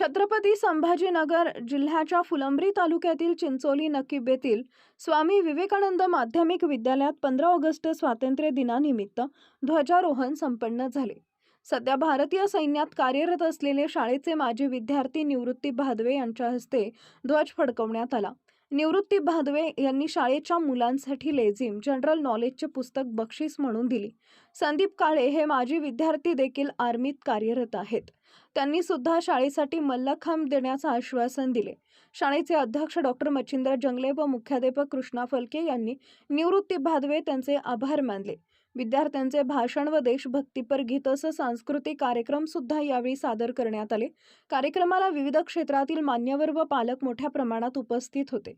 छत्रपती संभाजीनगर जिल्ह्याच्या फुलंब्री तालुक्यातील चिंचोली नकीब येथील स्वामी विवेकानंद माध्यमिक विद्यालयात पंधरा ऑगस्ट स्वातंत्र्य दिनानिमित्त ध्वजारोहण संपन्न झाले. सध्या भारतीय सैन्यात कार्यरत असलेले शाळेचे माजी विद्यार्थी निवृत्ती भादवे यांच्या हस्ते ध्वज फडकवण्यात आला. निवृत्ती भादवे यांनी शाळेच्या मुलांसाठी लेझिम जनरल नॉलेजचे पुस्तक बक्षीस म्हणून दिली. संदीप काळे हे माजी विद्यार्थी देखील आर्मीत कार्यरत आहेत. त्यांनी सुद्धा शाळेसाठी मल्लखांब देण्याचं आश्वासन दिले. शाळेचे अध्यक्ष डॉक्टर मच्छिंद्र जंगले व मुख्याध्यापक कृष्णा फलके यांनी निवृत्ती भादवे त्यांचे आभार मानले. विद्यार्थ्यांचे भाषण व देशभक्तीपर गीत असं सांस्कृतिक कार्यक्रम सुद्धा यावेळी सादर करण्यात आले. कार्यक्रमाला विविध क्षेत्रातील मान्यवर व पालक मोठ्या प्रमाणात उपस्थित होते.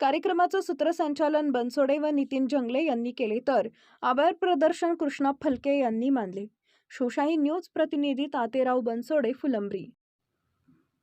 कार्यक्रमाचं सूत्रसंचालन बनसोडे व नितीन जंगले यांनी केले तर आभार प्रदर्शन कृष्णा फलके यांनी मानले. शोशाही न्यूज प्रतिनिधी तातेराव बनसोडे फुलंब्री.